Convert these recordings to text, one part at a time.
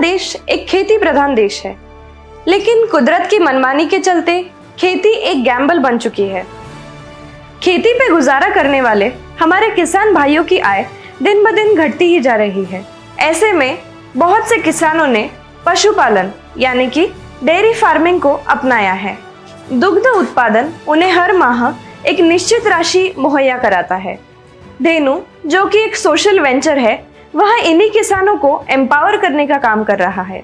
देश एक खेती प्रधान देश है। लेकिन कुदरत की मनमानी के चलते खेती एक गैम्बल बन चुकी है। खेती पे गुजारा करने वाले हमारे किसान भाइयों की आय दिन ब दिन घटती ही जा रही है। ऐसे में बहुत से किसानों ने पशुपालन यानी कि डेयरी फ़ार्मिंग को अपनाया है। दुग्ध उत्पादन उन्हें हर माह एक निश्चित राशि मुहैया कराता है। धेनु, जो कि एक सोशल वेंचर है वह इन्हीं किसानों को एम्पावर करने का काम कर रहा है।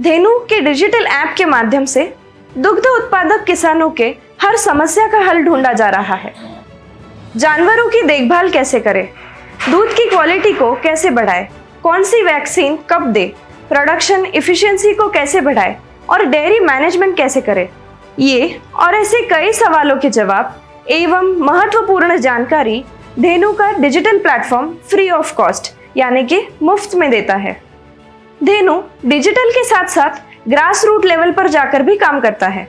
धेनु के डिजिटल ऐप के माध्यम से दुग्ध उत्पादक किसानों के हर समस्या का हल ढूंढा जा रहा है। जानवरों की देखभाल कैसे करें? दूध की क्वालिटी को कैसे बढ़ाए? कौन सी वैक्सीन कब दे? प्रोडक्शन इफिशिएंसी को कैसे बढ़ाए? और डेयरी मैनेजमेंट कैसे करे? ये और ऐसे कई सवालों के जवाब एवं महत्वपूर्ण जानकारी धेनु का digital platform free of cost यानी कि मुफ़्त में देता है। धेनु डिजिटल के साथ साथ ग्रास रूट लेवल पर जाकर भी काम करता है।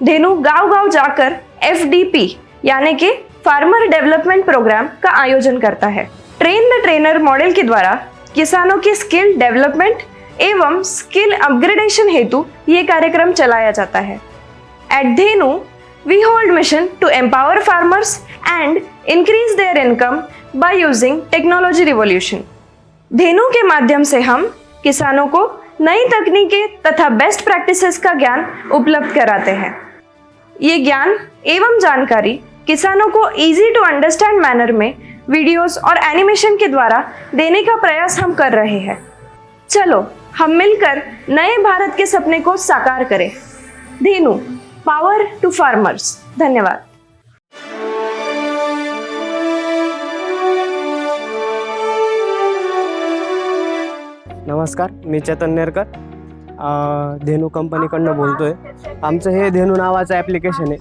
धेनु गाँव गाँव जाकर एफडीपी यानी कि फार्मर डेवलपमेंट प्रोग्राम का आयोजन करता है। ट्रेन द ट्रेनर मॉडल के द्वारा किसानों की स्किल डेवलपमेंट एवं स्किल अपग्रेडेशन हेतु ये कार्यक्रम चलाया जाता है। At Dhenu we hold mission to empower farmers and increase their income by using technology revolution Dhenu के माध्यम से हम किसानों को नई तकनीकें तथा बेस्ट प्रैक्टिसेस का ज्ञान उपलब्ध कराते हैं। ये ज्ञान एवं जानकारी किसानों को इजी टू अंडरस्टैंड मैनर में वीडियोस और एनिमेशन के द्वारा देने का प्रयास हम कर रहे हैं। चलो, हम मिलकर नए भारत के सपने को साकार करें। धेनु पावर टू फार्मर्स धन्यवाद। नमस्कार मी चेतन नेरकर. धेनू कंपनीकडनं बोलतो आहे आमचं हे धेनू नावाचं ॲप्लिकेशन आहे.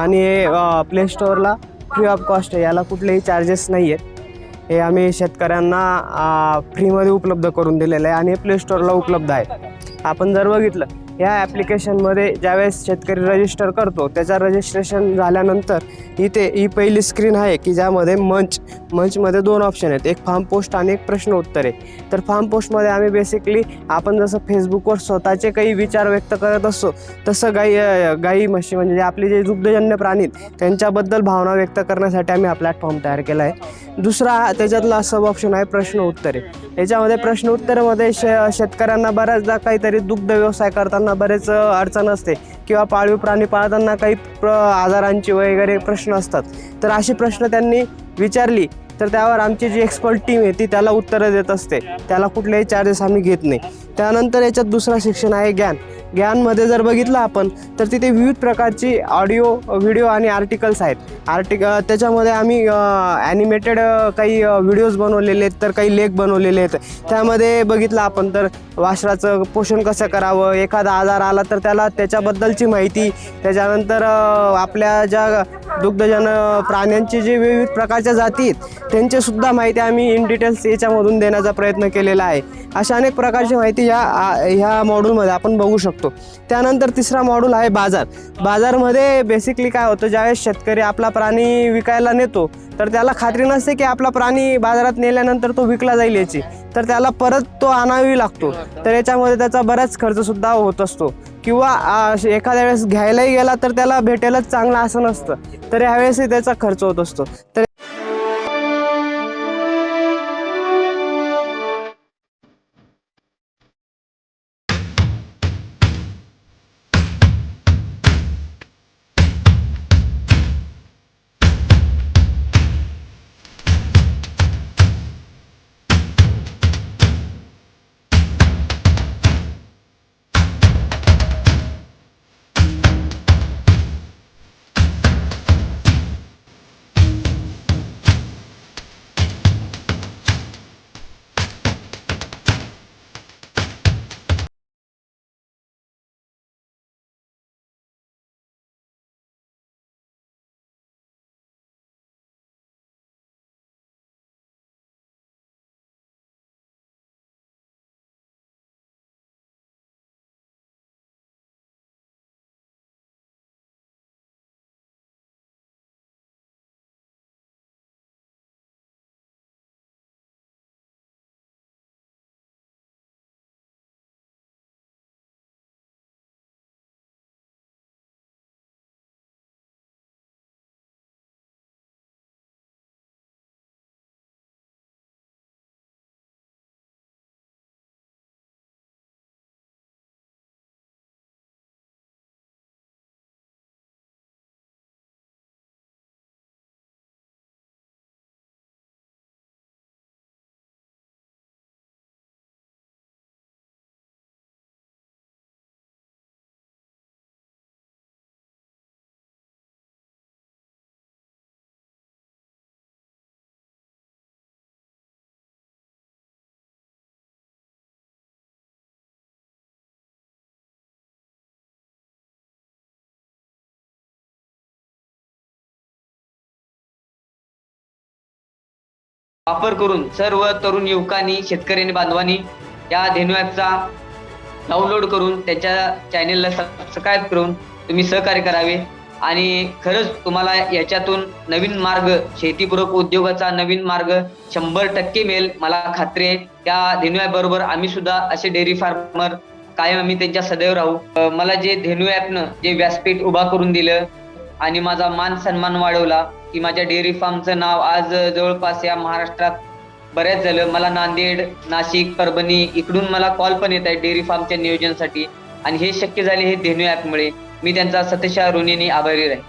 आणि हे प्ले स्टोअरला फ्री ऑफ कॉस्ट आहे. याला कुठलेही चार्जेस नाही आहेत हे आम्ही शेतकऱ्यांना फ्रीमध्ये उपलब्ध करून दिलेलं आहे आणि हे प्ले स्टोअरला उपलब्ध आहे. आपण जर बघितलं या ॲप्लिकेशनमध्ये ज्यावेळेस शेतकरी रजिस्टर करतो त्याचा रजिस्ट्रेशन झाल्यानंतर इथे ही पहिली स्क्रीन आहे की ज्यामध्ये मंच मंचमध्ये दोन ऑप्शन आहेत. एक फार्म पोस्ट आणि एक प्रश्न उत्तरे तर फार्म पोस्टमध्ये आम्ही बेसिकली आपण जसं फेसबुकवर स्वतःचे काही विचार व्यक्त करत असतो तसं गाई गाई म्हशी म्हणजे आपले जे दुग्धजन्य प्राणी आहेत, त्यांच्याबद्दल भावना व्यक्त करण्यासाठी आम्ही हा प्लॅटफॉर्म तयार केला आहे. दुसरा त्याच्यातला सब ऑप्शन आहे प्रश्न उत्तरे. याच्यामध्ये प्रश्न उत्तरेमध्ये शे शेतकऱ्यांना बऱ्याचदा काहीतरी दुग्ध व्यवसाय करताना बरेच अडचण असते किंवा पाळीव प्राणी पाळताना काही प्र आजारांची वगैरे प्रश्न असतात. तर असे प्रश्न त्यांनी विचारली तर त्यावर आमची जी एक्सपर्ट टीम आहे ती त्याला उत्तरं देत असते. त्याला कुठलेही चार्जेस आम्ही घेत नाही. त्यानंतर याच्यात दुसरं शिक्षण आहे ज्ञान. ज्ञानमध्ये जर बघितलं आपण तर तिथे विविध प्रकारची ऑडिओ व्हिडिओ आणि आर्टिकल्स आहेत. आर्टिक त्याच्यामध्ये आम्ही ॲनिमेटेड काही व्हिडिओज बनवलेले आहेत तर काही लेख बनवलेले आहेत. त्यामध्ये बघितलं आपण तर वासराचं पोषण कसं करावं एखादा आजार आला तर त्याला त्याच्याबद्दलची माहिती त्याच्यानंतर आपल्या ज्या दुग्धजन प्राण्यांची जे विविध प्रकारच्या जाती आहेत त्यांचीसुद्धा माहिती आम्ही इन डिटेल्स याच्यामधून देण्याचा प्रयत्न केलेला आहे. अशा अनेक प्रकारची माहिती ह्या ह्या मॉड्यूलमध्ये आपण बघू शकतो. त्यानंतर तिसरा मॉड्यूल आहे बाजार. बाजारमध्ये बेसिकली काय होतं ज्यावेळेस शेतकरी आपला प्राणी विकायला नेतो तर त्याला खात्री नसते की आपला प्राणी बाजारात नेल्यानंतर तो विकला जाईल याची. तर त्याला परत तो आणावी लागतो. तर याच्यामध्ये त्याचा बराच खर्चसुद्धा होत असतो. किंवा एखाद्या वेळेस घ्यायलाही गेला तर त्याला भेटेलच चांगलं असं नसतं. तर ह्यावेळेसही त्याचा खर्च होत असतो. तर वापर करून सर्व तरुण युवकांनी शेतकऱ्यांनी बांधवांनी या धेनू ॲपचा डाउनलोड करून त्याच्या चॅनेलला सबस्क्राईब करून तुम्ही सहकार्य करावे. आणि खरंच तुम्हाला याच्यातून नवीन मार्ग शेतीपूरक उद्योगाचा नवीन मार्ग शंभर टक्के मिळेल मला खात्री आहे. त्या धेनू ॲप बरोबर आम्ही सुद्धा असे डेअरी फार्मर कायम आम्ही त्यांच्या सदैव राहू. मला जे धेनू ॲपनं जे व्यासपीठ उभा करून दिलं आणि माझा मान सन्मान वाढवला की माझ्या डेअरी फार्मचं नाव आज जवळपास या महाराष्ट्रात बऱ्याच झालं. मला नांदेड नाशिक परभणी इकडून मला कॉल पण येत आहे डेअरी फार्मच्या नियोजनासाठी. आणि हे शक्य झाले हे धेनू ॲपमुळे. मी त्यांचा सतशा ऋणीने आभारी राहील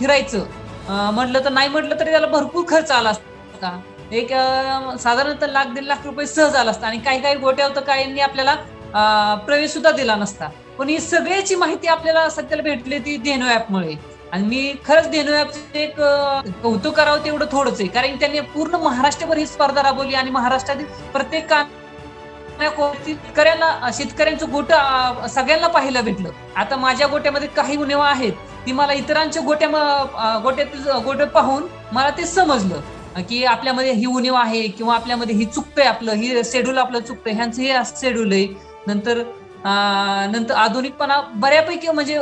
फिरायचं. म्हटलं तर नाही म्हटलं तरी त्याला भरपूर खर्च आला असता. एक साधारणतः लाख दीड लाख रुपये सहज आला असता. आणि काही काही गोट्या होतं काहींनी आपल्याला प्रवेश सुद्धा दिला नसता. पण ही सगळ्याची माहिती आपल्याला सध्याला भेटली ती धेनो ॲपमुळे आणि मी खरंच धेनो ॲपचं एक कौतुक करावं तेवढं थोडंच आहे. कारण त्यांनी पूर्ण महाराष्ट्रभर ही स्पर्धा राबवली आणि महाराष्ट्रातील प्रत्येक का शेतकऱ्यांना शेतकऱ्यांचं गोट सगळ्यांना पाहायला भेटलं. आता माझ्या गोट्यामध्ये काही उणेवा आहेत. ती मला इतरांच्या गोट्या गोट्यात गोट्यातील गोटे पाहून मला ते समजलं की आपल्यामध्ये ही उणीव आहे किंवा आपल्यामध्ये ही चुकतंय आपलं ही शेड्यूल आपलं चुकतंय ह्यांचं हे शेड्यूल आहे. नंतर नंतर आधुनिकपणा बऱ्यापैकी म्हणजे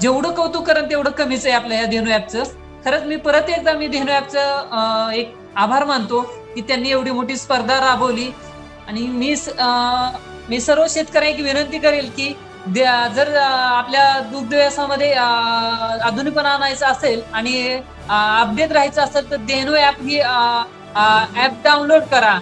जेवढं कौतुक करण तेवढं कमीच आहे आपल्या या धेनू ॲपचं. खरंच मी परत एकदा मी धेनू ॲपचं एक आभार मानतो की त्यांनी एवढी मोठी स्पर्धा राबवली. आणि मी स- मी सर्व शेतकऱ्यांची विनंती करेल की जर आपल्या दुग्ध व्यवसायामध्ये आधुनिकपणा आणायचा असेल आणि अपडेट राहायचं असेल तर देनो ॲप ही ॲप डाउनलोड करा.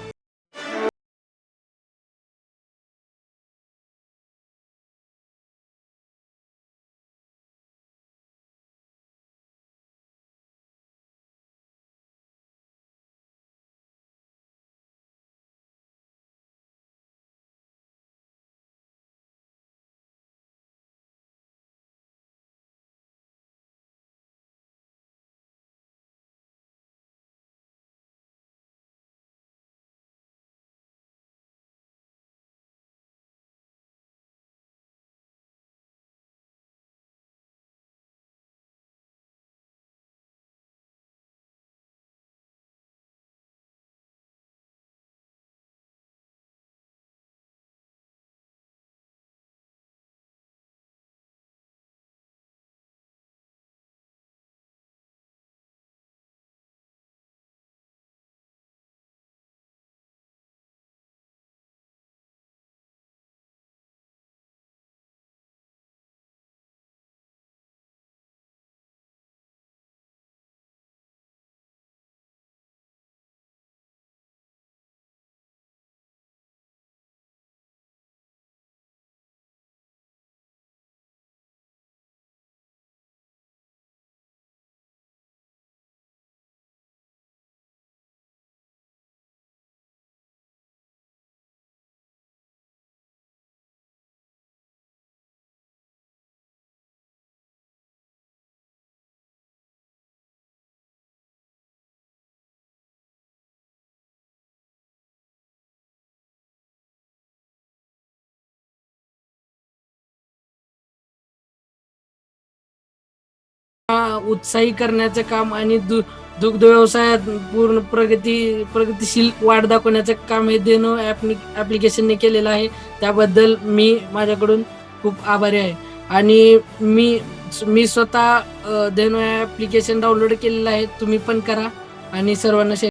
उत्साही करण्याचं काम आणि दु दुग्ध व्यवसायात पूर्ण प्रगती प्रगतीशील वाढ दाखवण्याचं काम हे देनो ॲप्लिकेशनने केलेलं आहे. त्याबद्दल मी माझ्याकडून खूप आभारी आहे. आणि मी मी स्वतः अ, ॲप्लिकेशन डाउनलोड केलेलं आहे. तुम्ही पण करा आणि सर्वांना शेअर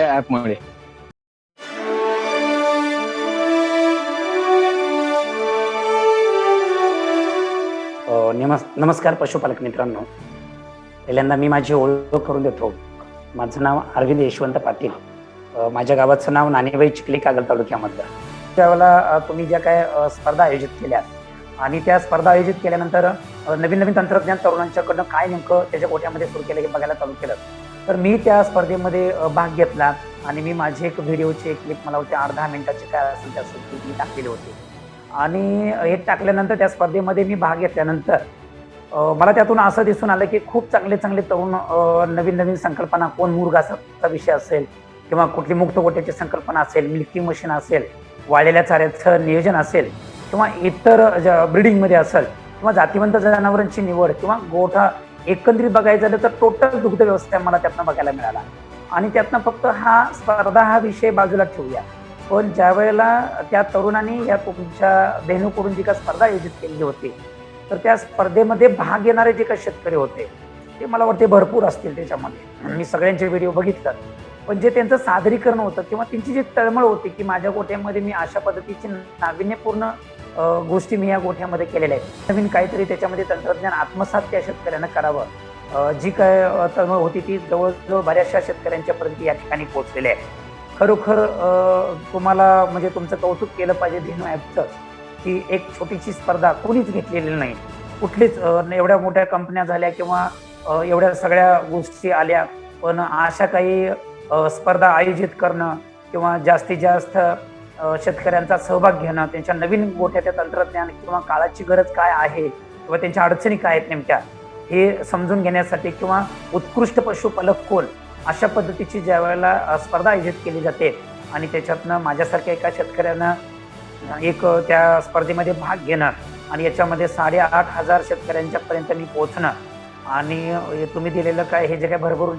ॲपमुळे. नमस् नमस्कार पशुपालक मित्रांनो. पहिल्यांदा मी माझी ओळख करून देतो. माझं नाव अरविंद यशवंत पाटील. माझ्या गावाचं नाव नाणेबाई चिखली कागल तालुक्यामधलं. त्यावेळेला तुम्ही ज्या काय स्पर्धा आयोजित केल्या आणि त्या स्पर्धा आयोजित केल्यानंतर नवीन नवीन तंत्रज्ञान तरुणांच्याकडनं काय नेमकं त्याच्या गोट्यामध्ये सुरू केलं हे बघायला चालू केलं. तर मी त्या स्पर्धेमध्ये भाग घेतला आणि मी माझे एक व्हिडिओचे एक क्लिप मला होते अर्धा मिनिटाचे काय असेल त्या मी टाकलेली होती. आणि हे टाकल्यानंतर त्या स्पर्धेमध्ये मी भाग घेतल्यानंतर मला त्यातून असं दिसून आलं की खूप चांगले चांगले तरुण नवीन नवीन संकल्पना कोण मुरगाचा विषय असेल किंवा कुठली मुक्त गोट्याची संकल्पना असेल मिल्किंग मशीन असेल वाळलेल्या चाऱ्याचं नियोजन असेल किंवा इतर ब्रिडिंगमध्ये असेल किंवा जातीवंत जनावरांची निवड किंवा गोठा एकंदरीत बघायचं झालं तर टोटल दुग्ध व्यवसाय मला त्यातनं बघायला मिळाला. आणि त्यातनं फक्त हा स्पर्धा हा विषय बाजूला ठेवूया. पण ज्या वेळेला त्या तरुणांनी या तुमच्या धेनूकडून जी का स्पर्धा आयोजित केलेली होती तर त्या स्पर्धेमध्ये भाग घेणारे जे काही शेतकरी होते ते मला वाटते भरपूर असतील त्याच्यामध्ये. मी सगळ्यांचे व्हिडिओ बघितलं. पण जे त्यांचं सादरीकरण होतं किंवा त्यांची जी तळमळ होती की माझ्या गोट्यामध्ये मी अशा पद्धतीची नाविन्यपूर्ण गोष्टी मी या गोठ्यामध्ये केलेल्या आहेत. नवीन काहीतरी त्याच्यामध्ये तंत्रज्ञान आत्मसात त्या शेतकऱ्यांना करावं. जी काय तळमळ होती ती जवळजवळ बऱ्याचशा शेतकऱ्यांच्यापर्यंत या ठिकाणी पोहोचलेली आहे. खरोखर तुम्हाला म्हणजे तुमचं कौतुक केलं पाहिजे धेनू ॲपचं की एक छोटीशी स्पर्धा कोणीच घेतलेली नाही. कुठलीच एवढ्या मोठ्या कंपन्या झाल्या किंवा एवढ्या सगळ्या गोष्टी आल्या पण अशा काही स्पर्धा आयोजित करणं किंवा जास्तीत जास्त शेतकऱ्यांचा सहभाग घेणं त्यांच्या नवीन गोठ्याच्या तंत्रज्ञान किंवा काळाची गरज काय आहे किंवा त्यांच्या अडचणी काय आहेत नेमक्या हे समजून घेण्यासाठी किंवा उत्कृष्ट पशुपालक कोण अशा पद्धतीची ज्या वेळेला स्पर्धा आयोजित केली जाते आणि त्याच्यातनं माझ्यासारख्या एका शेतकऱ्यानं एक त्या स्पर्धेमध्ये भाग घेणं आणि याच्यामध्ये साडेआठ हजार शेतकऱ्यांच्या पर्यंत मी पोहोचणं आणि तुम्ही दिलेलं काय हे जे काय भरभरून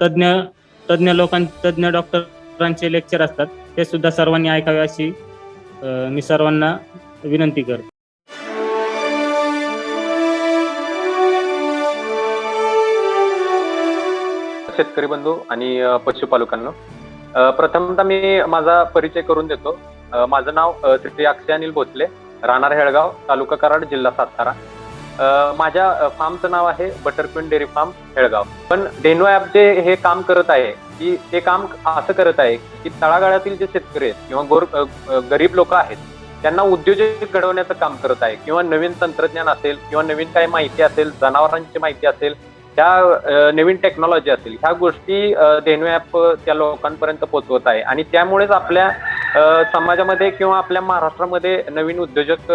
तज्ज्ञ तज्ज्ञ लोकां तज्ज्ञ डॉक्टरांचे लेक्चर असतात. ते सुद्धा सर्वांनी ऐकावे अशी मी सर्वांना विनंती करतो. शेतकरी बंधू आणि पशुपालकांना पशुपालकांनो प्रथमतः मी माझा परिचय करून देतो. माझं नाव श्री अक्षय अनिल भोसले राहणार हेळगाव तालुका कराड जिल्हा सातारा. माझ्या फार्मचं नाव आहे बटरक्विन डेअरी फार्म हेळगाव. पण डेनो ॲप जे हे काम करत आहे की ते काम असं करत आहे की तळागाळातील जे शेतकरी आहेत किंवा गोर गरीब लोक आहेत त्यांना उद्योजक घडवण्याचं काम करत आहे किंवा नवीन तंत्रज्ञान असेल किंवा नवीन काय माहिती असेल जनावरांची माहिती असेल त्या नवीन टेक्नॉलॉजी असेल ह्या गोष्टी अ, धेनू ॲप त्या लोकांपर्यंत पोहोचवत आहे. आणि त्यामुळेच आपल्या समाजामध्ये किंवा आपल्या महाराष्ट्रामध्ये नवीन उद्योजक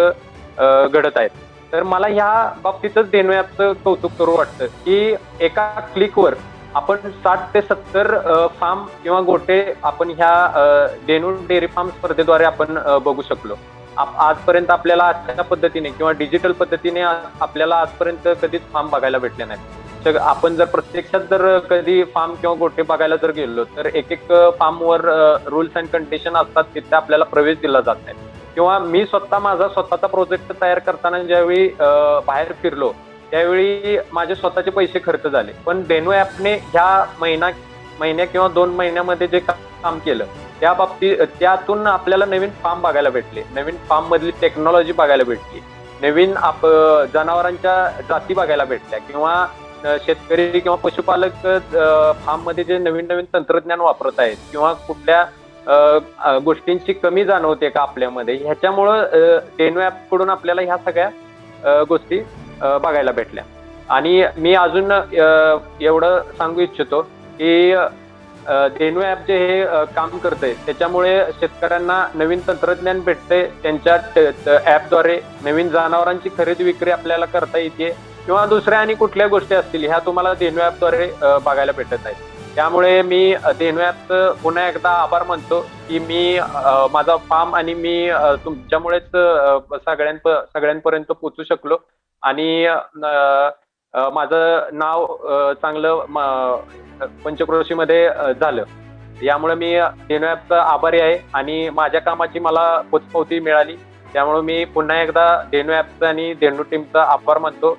घडत आहेत. तर मला ह्या बाबतीतच धेनू कौतुक करू वाटतं की एका क्लिकवर आपण साठ ते सत्तर फार्म किंवा गोटे आपण ह्या डेनू डेअरी फार्म स्पर्धेद्वारे आपण बघू शकलो. आप- आजपर्यंत आपल्याला अशा पद्धतीने किंवा डिजिटल पद्धतीने आपल्याला आजपर्यंत कधीच फार्म बघायला भेटले नाहीत. तर आपण जर प्रत्यक्षात जर कधी फार्म किंवा गोटे बघायला जर गेलो तर एक एक फार्मवर रुल्स अँड कंडिशन असतात तिथे आपल्याला प्रवेश दिला जात नाही. किंवा मी स्वतः माझा स्वतःचा प्रोजेक्ट तयार करताना ज्यावेळी बाहेर फिरलो त्यावेळी माझे स्वतःचे पैसे खर्च झाले. पण डेनो ॲपने ह्या महिना महिन्या किंवा दोन महिन्यामध्ये जे काम केलं त्या बाबतीत त्यातून आपल्याला नवीन फार्म बघायला भेटले. नवीन फार्म मधली टेक्नॉलॉजी बघायला भेटली. नवीन आप जनावरांच्या जाती बघायला भेटल्या किंवा शेतकरी किंवा पशुपालक फार्ममध्ये जे नवीन नवीन तंत्रज्ञान वापरत आहेत किंवा कुठल्या गोष्टींची कमी जाणवते का आपल्यामध्ये? ह्याच्यामुळं डेनो ॲपकडून आपल्याला ह्या सगळ्या गोष्टी बघायला भेटल्या. आणि मी अजून एवढं सांगू इच्छितो की धेनू ॲप जे हे काम करते त्याच्यामुळे शेतकऱ्यांना नवीन तंत्रज्ञान भेटते त्यांच्या ॲपद्वारे नवीन जनावरांची खरेदी विक्री आपल्याला करता येते किंवा दुसऱ्या आणि कुठल्या गोष्टी असतील ह्या तुम्हाला धेनू ॲपद्वारे बघायला भेटत आहेत. त्यामुळे मी अ, पुन्हा एकदा आभार मानतो की मी माझा फार्म आणि मी तुमच्यामुळेच सगळ्यांप सगळ्यां सगळ्यांपर्यंत पोचू शकलो. आणि माझं नाव चांगलं पंचक्रोशीमध्ये झालं. यामुळे मी धेनू आभारी आहे आणि माझ्या कामाची मला पोचपावती मिळाली. त्यामुळे मी पुन्हा एकदा देणू ॲपचा आणि देणू टीमचा आभार मानतो.